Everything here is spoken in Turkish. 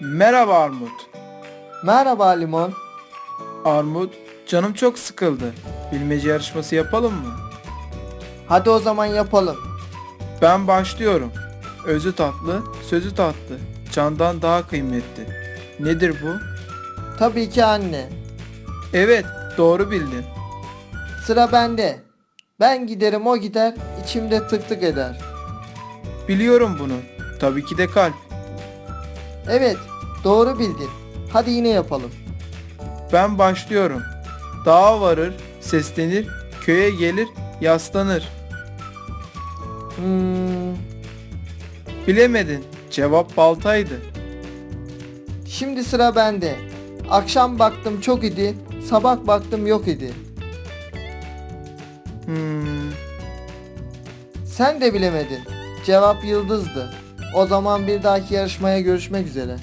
Merhaba Armut. Merhaba Limon. Armut, canım çok sıkıldı. Bilmece yarışması yapalım mı? Hadi o zaman yapalım. Ben başlıyorum. Özü tatlı, sözü tatlı. Candan daha kıymetli. Nedir bu? Tabii ki anne. Evet, doğru bildin. Sıra bende. Ben giderim o gider, içimde tık tık eder. Biliyorum bunu. Tabii ki de kalp. Evet, doğru bildin. Hadi yine yapalım. Ben başlıyorum. Dağa varır, seslenir, köye gelir, yaslanır. Hmm, Bilemedin. Cevap baltaydı. şimdi sıra bende. Akşam baktım çok idi, sabah baktım yok idi. Hmm, Sen de bilemedin. Cevap yıldızdı. O zaman bir dahaki yarışmaya görüşmek üzere.